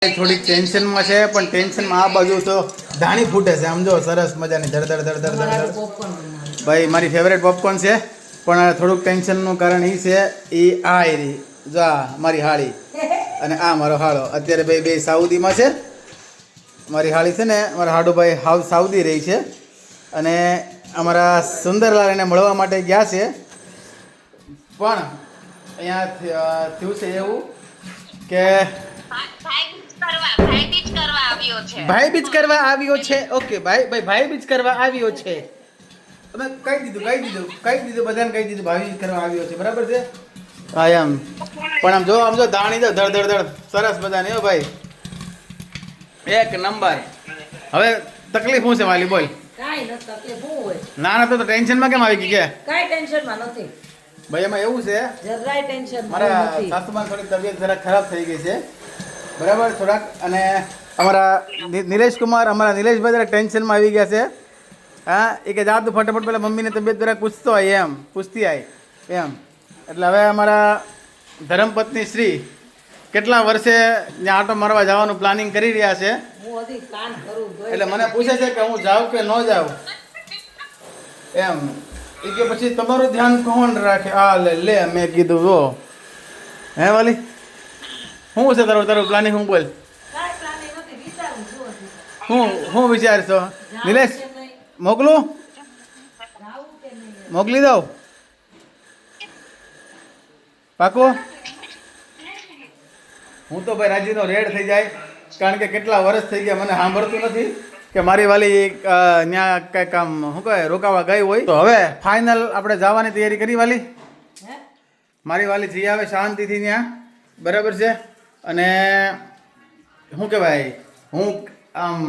થોડીક ટેન્શનમાં છે, પણ ટેન્શનમાં આ બાજુ તો ધાણી ફૂટે છે. આમ જો સરસ મજાની ધડ ધડ ધડ ધડ ધડ ભાઈ, મારી ફેવરેટ પોપકોર્ન છે. પણ થોડુંક ટેન્શનનું કારણ એ છે એ આ એરી. જો આ મારી હાળી અને આ મારો હાળો. અત્યારે ભાઈ બે સાઉદીમાં છે. મારી હાળી છે ને, મારા હાડુભાઈ હાઉ સાઉદી રહી છે. અને અમારા સુંદરલાલ એને મળવા માટે ગયા છે. પણ અહીંયા થયું છે એવું કે ભાઈ બીજ કરવા ભાઈ બીજ કરવા આવ્યો છે. ભાઈ બીજ કરવા આવ્યો છે? ઓકે ભાઈ ભાઈ ભાઈ બીજ કરવા આવ્યો છે. તમે કહી દીધું કહી દીધું કહી દીધું બધાને કહી દીધું ભાઈ બીજ કરવા આવ્યો છે બરાબર છે? હા એમ. પણ આમ જો આમ જો દાણી જો ધડ ધડ ધડ. સરસ બધાને હો ભાઈ. એક નંબર. હવે તકલીફ શું છે વાલી બોલ. કાંઈ નથી તકલીફ શું હોય? ના ના તો તો ટેન્શનમાં કેમ આવી ગઈ કે કઈ ટેન્શનમાં નથી. ભાઈ એમાં એવું છે જરાય ટેન્શન મારા સાસુમાં થોડી તબિયત જરા ખરાબ થઈ ગઈ છે. બરાબર થોડાક. અને અમારા નિલેશ કુમાર અમારા નિલેશભાઈ જરાક ટેન્શનમાં આવી ગયા છે. હા એ કે જાતું ફટાફટ પહેલાં મમ્મીને તબિયત જરાક પૂછતો હોય એમ પૂછતી આવી એમ. એટલે હવે અમારા ધર્મપત્ની શ્રી કેટલા વર્ષે ત્યાં આટો મારવા જવાનું પ્લાનિંગ કરી રહ્યા છે? એટલે મને પૂછે છે કે હું જાઉં કે ન જાઉં? એમ. એ કે પછી તમારું ધ્યાન કોણ રાખે? આ લે લે મેં કીધું જો. હે વાલી? શું છે તારું તારું પ્લાનિંગ હું બોલ. હું હું વિચારશો? નિલેશ મોકલું? મોકલી દઉં? પાકો? હું તો ભાઈ રાજીનો રેડ થઈ જાય કારણ કે કેટલા વર્ષ થઈ ગયા મને સાંભળતું નથી કે મારી વાલી ત્યાં કંઈક આમ શું કહે રોકાવા ગઈ હોય. તો હવે ફાઇનલ આપણે જવાની તૈયારી કરી વાલી? મારી વાલી જઈ આવે શાંતિથી ત્યાં બરાબર છે? અને શું કહેવાય હું આમ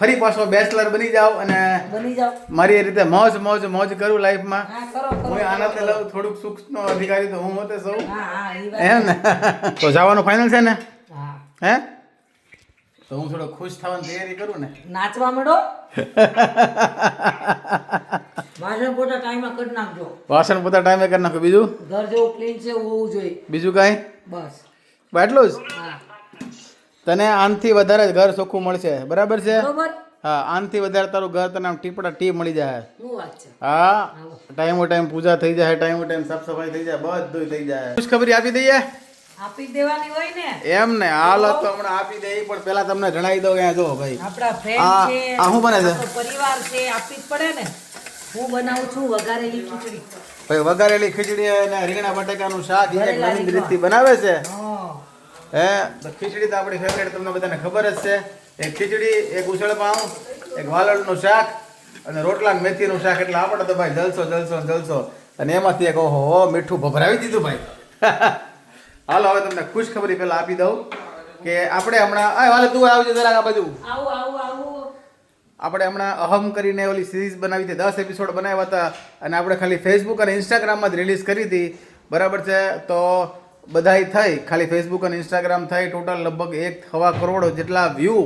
ફરી પાછો બેચલર બની જાઉં અને બની જાઉં મારી રીતે મોજ મોજ મોજ કરું લાઈફમાં હા આનંદ લઉં થોડુંક સુખનો અધિકારી તો હું હોતે સૌ. એમ ને? તો જવાનું ફાઇનલ છે ને? હે. તો હું થોડો ખુશ થવાની તૈયારી કરું ને? નાચવા માંડો? વાસણ પોતા ટાઈમે કરી નાખજો. વાસણ પોતા ટાઈમે કરી નાખો. બીજું? ઘર જેવું ક્લીન છે એવું હોવું જોઈએ. બીજું કાંઈ? બસ. એટલું જ? તને આનથી વધારે જ ઘર ચોખ્ખું મળશે. બરાબર છે? હા આનથી વધારે તારું ઘર તને આમ ટીપડા ટી મળી જાય. હા? ટાઈમ ટાઈમો ટાઈમ પૂજા થઈ જાય ટાઈમો ટાઈમ સાફ સફાઈ થઈ જાય બધું થઈ જાય. ખુશખબરી આપી દઈએ? આપી દેવાની હોય ને. એમ ને? હાલ તો હમણાં આપી દે પણ પેલા તમને જણાવી દઉં અહીંયા જો ભાઈ. આપણા ફ્રેન્ડ છે આ શું બને છે? પરિવાર છે આપી જ પડે ને. હું બનાવું છું વઘારેલી ખીચડી. ભાઈ વઘારેલી ખીચડી અને રીંગણા બટાકાનું શાક એ નવીન. રીતથી બનાવે છે. હે. તો ખીચડી તો આપણી ફેવરેટ તમને બધાને ખબર જ છે. એક ખીચડી એક ઉસળ પાઉં એક વાલળનું શાક અને રોટલા ને મેથીનું શાક. એટલે આપણે તો ભાઈ જલસો જલસો જલસો. અને એમાંથી એક ઓહો મીઠું ભભરાવી દીધું ભાઈ. હાલો હવે તમને ખુશ ખબરી પેલા આપી દઉં કે આપણે હમણાં આ વાલે તું આવજે જરાક આ બાજુ. આવું આવું આપણે હમણાં અહમ કરીને ઓલી સિરીઝ બનાવી હતી, દસ એપિસોડ બનાવ્યા હતા અને આપણે ખાલી ફેસબુક અને ઇન્સ્ટાગ્રામમાં જ રિલીઝ કરી હતી. બરાબર છે? તો બધાય થઈ. ખાલી ફેસબુક અને ઇન્સ્ટાગ્રામ થઈ. ટોટલ લગભગ એક સવા કરોડ જેટલા વ્યૂ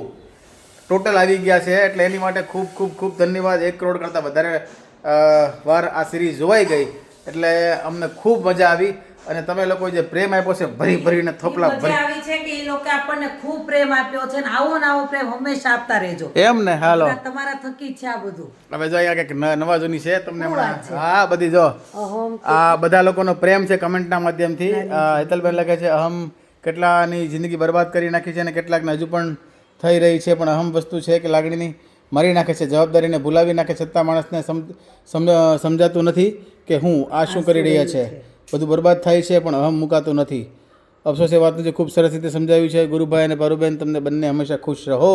ટોટલ આવી ગયા છે. એટલે એની માટે ખૂબ ખૂબ ખૂબ ધન્યવાદ. એક કરોડ કરતાં વધારે વાર આ સિરીઝ જોવાઈ ગઈ. એટલે અમને ખૂબ મજા આવી. અને તમે લોકો જે પ્રેમ આપ્યો છે ભરી ભરીને થોપલા ભરી. આવી છે કે એ લોકો આપણને ખૂબ પ્રેમ આપ્યો છે ને આવો ને આવો પ્રેમ હંમેશા આપતા રહેજો. એમ ને હાલો. તમારા થકી છે આ બધું. હવે જો અહીંયા કંઈક નવા જૂની છે તમને હમણાં હા બધી જો. આ બધા લોકોનો પ્રેમ છે કમેન્ટના માધ્યમથી. હેતલબેન લખે છે અહમ કેટલાની જિંદગી બરબાદ કરી નાખી છે અને કેટલાકને હજુ પણ થઈ રહી છે પણ અહમ વસ્તુ છે કે લાગણીની મારી નાખે છે જવાબદારીને ભૂલાવી નાખે છતાં માણસને સમ સમ- સમજાતું નથી કે હું આ શું કરી રહ્યા છે? બધું બરબાદ થાય છે પણ અહમ મુકાતો નથી. અફસોસ એ વાતનું જે ખૂબ સરસ રીતે સમજાવ્યું છે ગુરુભાઈ અને પારુબેન તમને બંને હંમેશા ખુશ રહો.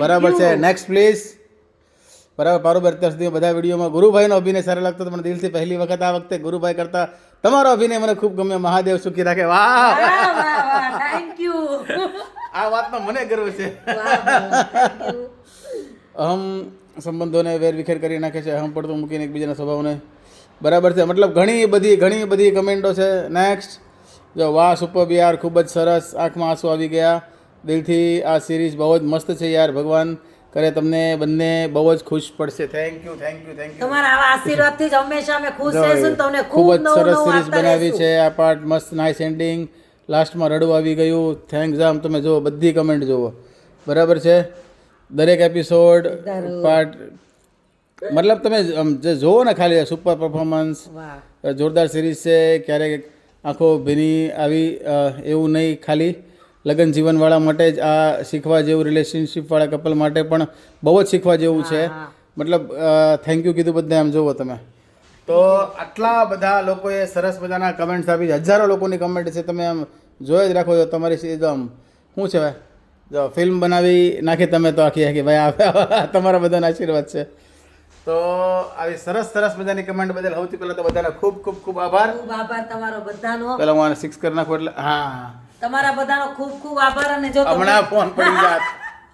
બરાબર છે? નેક્સ્ટ પ્લીઝ બરાબર પારુબર અત્યાર સુધી બધા વિડીયોમાં ગુરુભાઈનો અભિનય સારો લાગતો મને દિલથી પહેલી વખત આ વખતે ગુરુભાઈ કરતા તમારો અભિનય મને ખૂબ ગમ્યો. મહાદેવ સુખી રાખે. વાહ! Thank you. આ વાતનો મને ગર્વ છે. અહમ સંબંધોને વેરવિખેર કરી નાખે છે અહમ પડતું મૂકીને એકબીજાના સ્વભાવને બરાબર છે. મતલબ ઘણી બધી ઘણી બધી કમેન્ટો છે. નેક્સ્ટ જો વાહ સુપર યાર ખૂબ જ સરસ આંખમાં આંસુ આવી ગયા. દિલથી આ સિરીઝ બહુ જ મસ્ત છે યાર ભગવાન કરે તમને બંને બહુ જ ખુશ પડશે. Thank you thank you thank you તમારા આવા આશીર્વાદથી જ હંમેશા અમે ખુશ રહીશું. તમને ખૂબ જ સરસ સિરીઝ બનાવી છે. આ પાર્ટ મસ્ત નાઇસ એન્ડિંગ લાસ્ટમાં રડવું આવી ગયું. થેન્ક્સ આમ તમે જુઓ બધી કમેન્ટ જુઓ. બરાબર છે? દરેક એપિસોડ પાર્ટ મતલબ તમે આમ જે જુઓ ને ખાલી સુપર પરફોર્મન્સ જોરદાર સિરીઝ છે ક્યારેક આંખો ભીની આવી એવું નહીં ખાલી લગ્ન જીવનવાળા માટે જ આ શીખવા જેવું રિલેશનશિપવાળા કપલ માટે પણ બહુ જ શીખવા જેવું છે. મતલબ થેન્ક યુ કીધું બધા આમ જુઓ તમે. તો આટલા બધા લોકોએ સરસ મજાના કમેન્ટ્સ આપી હજારો લોકોની કમેન્ટ છે તમે આમ જોઈ જ રાખો છો તમારી એકદમ આમ શું છે ભાઈ? જો ફિલ્મ બનાવી નાખી તમે તો આખી આખી ભાઈ આ તમારા બધાના આશીર્વાદ છે. તો આવી સરસ સરસ મજાની કમેન્ટ બદલ સૌથી પહેલા તો બધાને ખૂબ ખૂબ ખૂબ આભાર. ખૂબ આભાર તમારો બધાનો. પહેલા હું આને સિક્સ કરી નાખું એટલે હા. તમારા બધાનો ખૂબ ખૂબ આભાર અને જો હમણાં ફોન પડી જાત.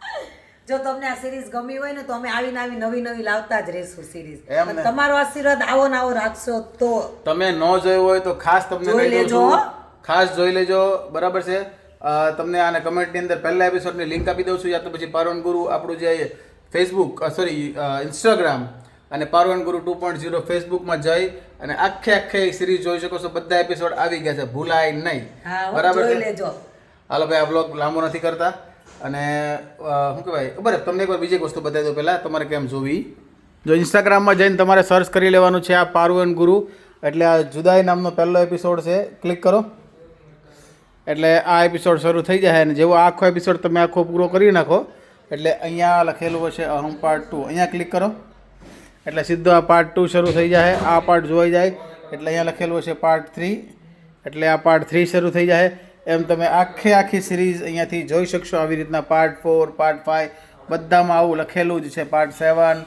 જો તમને આ સિરીઝ ગમી હોય ને તો અમે આવીને આવી નવી નવી લાવતા જ રહીશું સિરીઝ તમારો આશીર્વાદ આવો ને આવો રાખશો તો તમે ન જોયું હોય તો ખાસ તમને જોઈ લેજો. ખાસ જોઈ લેજો બરાબર છે? તમને આને કમેન્ટની અંદર પહેલા એપિસોડની લિંક આપી દઉં છું યા તો પછી પારવન ગુરુ આપણું જે ફેસબુક સોરી ઇન્સ્ટાગ્રામ અને પારવાન ગુરુ ટુ પોઈન્ટ ઝીરો ફેસબુકમાં જઈ અને આખે આખે સિરીઝ જોઈ શકો છો. બધા એપિસોડ આવી ગયા છે. ભૂલાય નહીં. બરાબર હાલો ભાઈ આ બ્લોગ લાંબો નથી કરતા. અને શું કહેવાય? ખબર તમને એકવાર બીજી એક વસ્તુ બતાવી દો પહેલાં. તમારે કેમ જોવી? જો ઇન્સ્ટાગ્રામમાં જઈને તમારે સર્ચ કરી લેવાનું છે આ પારુવન ગુરુ. એટલે આ જુદાઈ નામનો પહેલો એપિસોડ છે. ક્લિક કરો. એટલે આ એપિસોડ શરૂ થઈ જાય અને જેવો આખો એપિસોડ તમે આખો પૂરો કરી નાખો. એટલે અહીંયા લખેલું હશે અહમ પાર્ટ ટુ અહીંયા ક્લિક કરો. એટલે સીધો આ પાર્ટ ટુ શરૂ થઈ જાય આ પાર્ટ જોઈ જાય. એટલે અહીંયા લખેલું છે પાર્ટ થ્રી એટલે આ પાર્ટ થ્રી શરૂ થઈ જાય એમ તમે આખે આખી સિરીઝ અહીંયાથી જોઈ શકશો આવી રીતના પાર્ટ ફોર પાર્ટ ફાઇવ બધામાં આવું લખેલું જ છે. પાર્ટ સેવન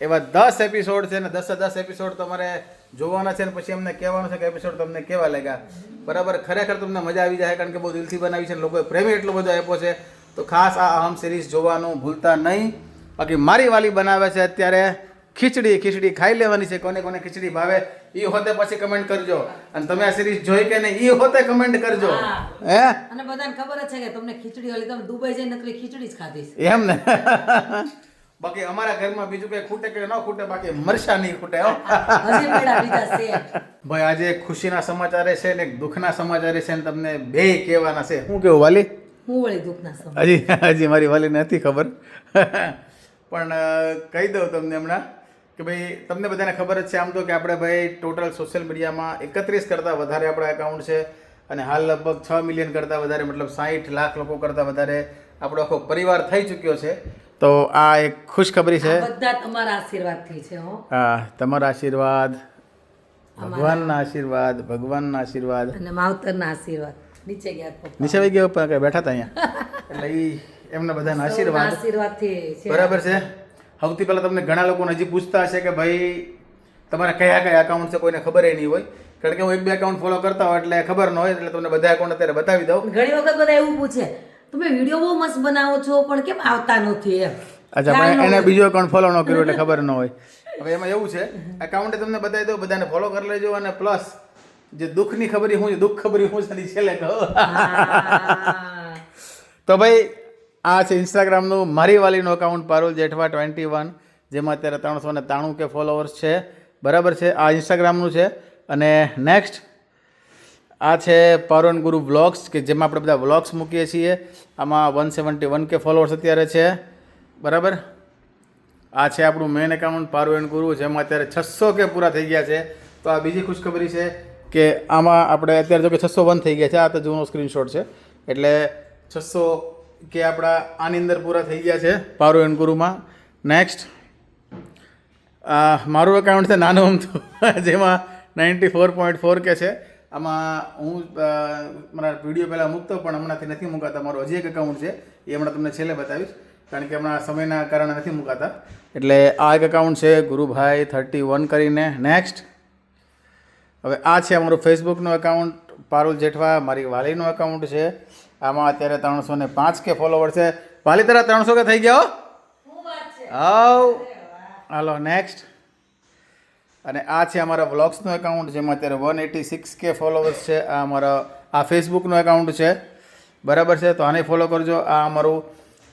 એવા દસ એપિસોડ છે ને દસે દસ એપિસોડ તમારે જોવાના છે ને પછી અમને કહેવાનું છે કે એપિસોડ તમને કેવા લાગ્યા? બરાબર? ખરેખર તમને મજા આવી જાય કારણ કે બહુ દિલથી બનાવી છે લોકોએ પ્રેમી એટલો બધો આપ્યો છે. તો ખાસ આ અહમ સિરીઝ જોવાનું ભૂલતા નહીં. બાકી મારી વાલી બનાવે છે અત્યારે ખીચડી ખીચડી ખાઈ લેવાની છે કોને કોને ખીચડી ભાવે એ હોતે પછી કમેન્ટ કરજો. અને તમે આ સિરીઝ જોઈ કે નહીં એ હોતે કમેન્ટ કરજો. હે. અને બધાને ખબર જ છે કે તમને ખીચડી ઓલી તમે દુબઈ જઈને નકલી ખીચડી જ ખાધી છે. એમ ને? બાકી અમારા ઘરમાં બીજું કઈ ખૂટે કે ન ખૂટે બાકી મરશા નહીં ખૂટે હો. ભાઈ આજે ખુશીના સમાચારે છે ને દુઃખના સમાચારે છે ને તમને બે કહેવાના છે. હું કેવું વાલી? હું વળી દુઃખના સમાચાર? હજી હજી મારી વાલીને નથી ખબર. પણ કહી દઉં તમને હમણાં. કે ભાઈ તમને બધાને ખબર જ છે આમ તો કે આપણે ભાઈ ટોટલ સોશિયલ મીડિયામાં એકત્રીસ કરતાં વધારે આપણા એકાઉન્ટ છે અને હાલ લગભગ છ મિલિયન કરતાં વધારે મતલબ સાહીઠ લાખ લોકો કરતાં વધારે આપણો આખો પરિવાર થઈ ચૂક્યો છે. તો આ એક ખુશખબરી છે. બધા તમારા આશીર્વાદથી છે હો. હા તમારા આશીર્વાદ ભગવાનના આશીર્વાદ ભગવાનના આશીર્વાદ. અને માવતરના આશીર્વાદ. નીચે ગયા નીચે વહી ગયો પણ બેઠા હતા અહીંયા? એટલે એમના બધાના આશીર્વાદ. આશીર્વાદથી બરાબર છે? સૌથી પહેલાં તમને ઘણા લોકોને હજી પૂછતા હશે કે ભાઈ તમારા કયા કયા એકાઉન્ટ છે કોઈને ખબર નહીં હોય. કારણ કે હું એક બે એકાઉન્ટ ફોલો કરતા હોય એટલે ખબર ન હોય એટલે તમને બધા એકાઉન્ટ અત્યારે બતાવી દઉં. ઘણી વખત બધા એવું પૂછે તમે વીડિયો બહુ મસ્ત બનાવો છો પણ કેમ આવતા નથી? એમ. અચ્છા એને બીજો એકાઉન્ટ ફોલો ન કર્યો એટલે ખબર ન હોય. હવે એમાં એવું છે અકાઉન્ટે તમને બતાવી દઉં બધાને ફોલો કરી લેજો અને પ્લસ જે દુઃખની ખબરી હું છે દુઃખ ખબરી હું છે છેલ્લે કહો. તો ભાઈ આ છે ઇન્સ્ટાગ્રામનું મારી વાલીનું account Parul Jethwa twenty one જેમાં અત્યારે ત્રણસો ને ત્રાણું કે ફોલોવર્સ છે. બરાબર છે? આ ઇન્સ્ટાગ્રામનું છે. અને નેક્સ્ટ આ છે પારુન ગુરુ વ્લોગ્સ કે જેમાં આપણે બધા વ્લોગ્સ મૂકીએ છીએ. આમાં one seventy one K followers અત્યારે છે. બરાબર? આ છે આપણું મેઇન એકાઉન્ટ પારુએન ગુરુ, જેમાં અત્યારે છસો કે પૂરા થઈ ગયા છે. તો આ બીજી ખુશખબરી છે કે આમાં આપણે અત્યારે જો કે છસો વન થઈ ગયા છે. આ તો જૂનો સ્ક્રીનશોટ છે. એટલે છસો કે આપણા આની અંદર પૂરા થઈ ગયા છે પારુએન ગુરુમાં. નેક્સ્ટ મારું એકાઉન્ટ છે નાનું અમથું જેમાં નાઇન્ટી ફોર પોઈન્ટ ફોર કે છે. આમાં હું મારા વીડિયો પહેલાં મૂકતો, પણ હમણાંથી નથી મુકાતા. મારું હજી એક એકાઉન્ટ છે, એ હમણાં તમને છેલ્લે બતાવીશ, કારણ કે હમણાં સમયના કારણે નથી મુકાતા. એટલે આ એક એકાઉન્ટ છે, ગુરુભાઈ થર્ટી વન કરીને. નેક્સ્ટ હવે આ છે અમારું ફેસબુકનું એકાઉન્ટ પારુલ જેઠવા, મારી વાલીનું એકાઉન્ટ છે. આમાં અત્યારે ત્રણસો ને પાંચ કે ફોલોવર છે. વાલી, તારા ત્રણસો કે થઈ ગયા હાવ. હાલો નેક્સ્ટ અને આ છે અમારા વ્લોગ્સનું એકાઉન્ટ જેમાં અત્યારે one eighty six K followers છે. આ અમારા, આ ફેસબુકનું એકાઉન્ટ છે. બરાબર છે? તો આને ફોલો કરજો. આ અમારું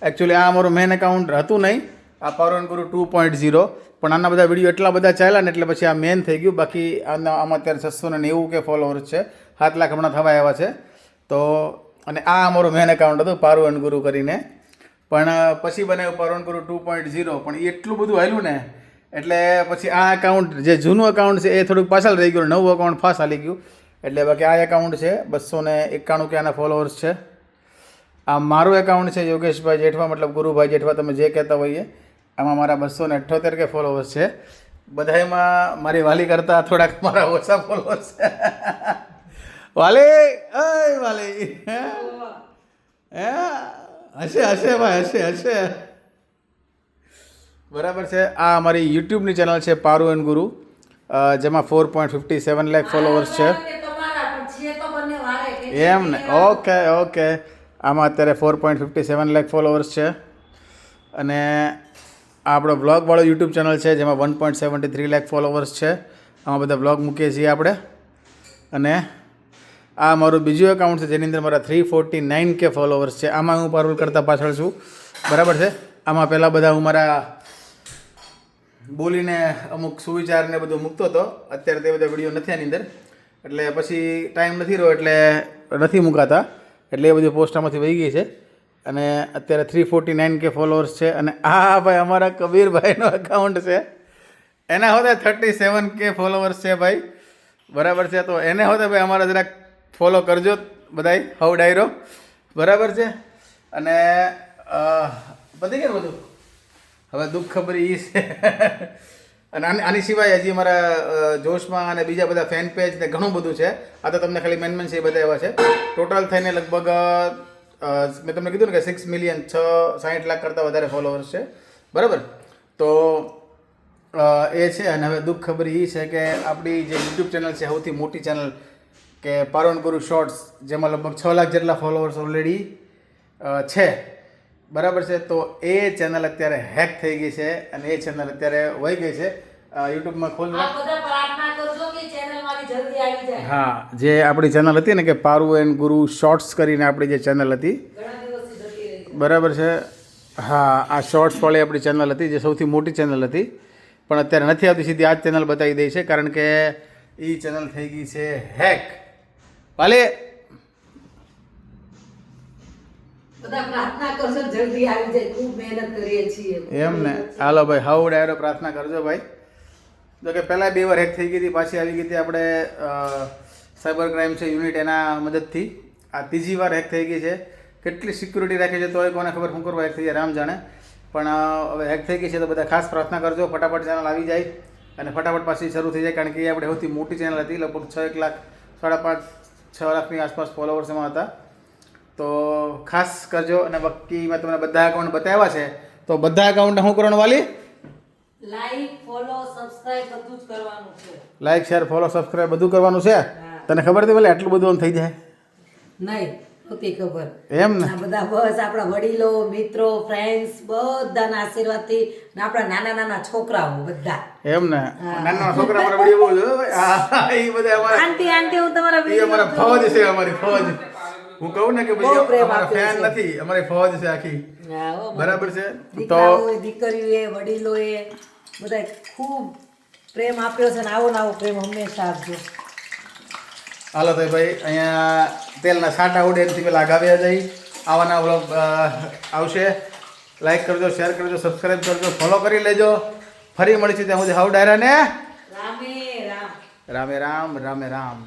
એકચ્યુઅલી આ અમારું મેઇન એકાઉન્ટ હતું નહીં. આ પાવરન ગુરુ ટુ પોઈન્ટ ઝીરો. પણ આના બધા વીડિયો એટલા બધા ચાલ્યા ને એટલે પછી આ મેન થઈ ગયું. બાકી આના, આમાં અત્યારે છસો ને નેવું કે ફોલોવર્સ છે. સાત લાખ હમણાં થવા આવ્યા છે. તો અને આ અમારું મેન એકાઉન્ટ હતું પારુ એન્ડ ગુરુ કરીને. પણ પછી બનાવ્યું Paru and Guru two point zero. પણ એટલું બધું હાલ્યું ને, એટલે પછી આ એકાઉન્ટ જે જૂનું એકાઉન્ટ છે, એ થોડુંક પાછળ રહી ગયું, નવું એકાઉન્ટ ફાસ્ટ હાલી ગયું. એટલે બાકી આ એકાઉન્ટ છે બસો ને એકાણું કે આના ફોલોઅર્સ છે. આ મારું એકાઉન્ટ છે, યોગેશભાઈ જેઠવા, મતલબ ગુરુભાઈ જેઠવા, તમે જે કહેતા હોઈએ, આમાં મારા બસો ને અઠ્ઠોતેર કે ફોલોઅર્સ છે. બધાયમાં મારી વાલી કરતાં થોડાક મારા ઓછા ફોલોઅર્સ છે. વાલી અય વાલી. હે? હશે હશે ભાઈ હશે હશે. બરાબર છે. આ અમારી યુટ્યુબની ચેનલ છે પારુ એન ગુરુ. જેમાં ફોર પોઈન્ટ ફિફ્ટી સેવન લેખ ફોલોવર્સ છે. એમ ને. Okay okay. આમાં અત્યારે ફોર પોઈન્ટ ફિફ્ટી સેવન લેખ ફોલોવર્સ છે. અને આપણો બ્લોગવાળો યુટ્યુબ ચેનલ છે જેમાં one point seventy three lakh followers છે. આમાં બધા બ્લોગ મૂકીએ છીએ આપણે. અને આ મારું બીજું એકાઉન્ટ છે, જેની અંદર મારા three forty nine K followers છે, આમાં હું પારુલ કરતાં પાછળ છું. બરાબર છે? આમાં પહેલાં બધા હું મારા બોલીને અમુક સુવિચારને બધું મૂકતો હતો. અત્યારે તે બધા વીડિયો નથી આની અંદર. એટલે પછી ટાઈમ નથી રહ્યો, એટલે નથી મુકાતા. એટલે એ બધી પોસ્ટ આમાંથી વહી ગઈ છે. અને અત્યારે three forty nine K followers છે, અને આ ભાઈ અમારા કબીરભાઈનો એકાઉન્ટ છે. એના હોતે થર્ટી સેવન કે ફોલોઅર્સ છે ભાઈ. બરાબર છે? તો એને હોતે ભાઈ અમારા જરાક ફોલો કરજો બધાય, હવ ડાયરો. બરાબર છે? અને બધી ગયું બધું? હવે દુઃખ ખબર એ છે. અને આની સિવાય હજી અમારા જોશમાં અને બીજા બધા ફેન પેજ ને ઘણું બધું છે. આ તો તમને ખાલી મેન મેન છે એ બધા એવા છે. ટોટલ થઈને લગભગ મેં તમને કીધું ને કે સિક્સ મિલિયન છ સાઠ લાખ કરતાં વધારે ફોલોવર્સ છે. બરાબર? તો એ છે અને હવે દુઃખ ખબર એ છે કે આપણી જે યુટ્યુબ ચેનલ છે, સૌથી મોટી ચેનલ કે પારણ ગુરુ શોર્ટ્સ જેમાં લગભગ છ લાખ જેટલા ફોલોવર્સ ઓલરેડી છે. બરાબર છે? તો એ ચેનલ અત્યારે હેક થઈ ગઈ છે અને એ ચેનલ અત્યારે વહી ગઈ છે. યુટ્યુબમાં ખોલ હા જે આપણી ચેનલ હતી ને કે પારુ એન્ડ ગુરુ શોર્ટ્સ કરીને આપણી જે ચેનલ હતી. બરાબર છે? હા આ શોર્ટ્સ વાળી આપણી ચેનલ હતી જે સૌથી મોટી ચેનલ હતી. પણ અત્યારે નથી આવતી સીધી આ જ ચેનલ બતાવી દઈ છે કારણ કે એ ચેનલ થઈ ગઈ છે હેક છીએ. એમ ને. હાલો ભાઈ હાઉ ડાયરો પ્રાર્થના કરજો ભાઈ. જો કે પહેલાં બે વાર હેક થઈ ગઈ હતી પાછી આવી ગઈ હતી આપણે સાયબર ક્રાઇમ છે યુનિટ એના મદદથી. આ ત્રીજી વાર હેક થઈ ગઈ છે. કેટલી સિક્યુરિટી રાખી છે તો એ કોને ખબર શું કરવા હેક થઈ જાય રામ જાણે. પણ હવે હેક થઈ ગઈ છે તો બધા ખાસ પ્રાર્થના કરજો ફટાફટ ચેનલ આવી જાય. અને ફટાફટ પાછી શરૂ થઈ જાય કારણ કે એ આપણે સૌથી મોટી ચેનલ હતી લગભગ છ એક લાખ સાડા પાંચ છ લાખની આસપાસ ફોલોવર્સ એમાં હતા. તો ખાસ કરજો અને બાકી મેં તમને બધા એકાઉન્ટ બતાવ્યા છે. તો બધા એકાઉન્ટ શું કરવાનું વાલી? લાઈક ફોલો સબસ્ક્રાઇબ બધું જ કરવાનું છે. લાઈક શેર ફોલો સબસ્ક્રાઇબ બધું કરવાનું છે? તને ખબર હતી ભલે આટલું બધું આમ થઈ જાય? નહીં. નહોતી ખબર. એમ ને? બધા બસ આપણા વડીલો મિત્રો ફ્રેન્ડ્સ બધાના આશીર્વાદથી ને આપણા નાના નાના છોકરાઓ બધા. એમ ને? નાના છોકરા મારા વડીલો હા એ બધા અમારા આંટી આંટી હું તમારા એ અમારા ફોજ છે અમારી ફોજ. હું કહું ને કે ભાઈ પ્રેમ અમારા ફેન નથી અમારી ફોજ છે આખી. બરાબર છે? તો એ દીકરીઓએ વડીલોએ બધા ખૂબ પ્રેમ આપ્યો છે ને આવો ને આવો પ્રેમ હંમેશા આપજો. હાલો તો ભાઈ અહીંયા તેલના સાટા ઉડે એનાથી પેલા આગાવ્યા જઈ. આવાના વ્લોગ આવશે. લાઈક કરજો શેર કરજો સબસ્ક્રાઈબ કરજો ફોલો કરી લેજો. ફરી મળીશું ત્યાં સુધી. હાઉ ડાયરાને? રામે રામ. રામે રામ રામે રામ.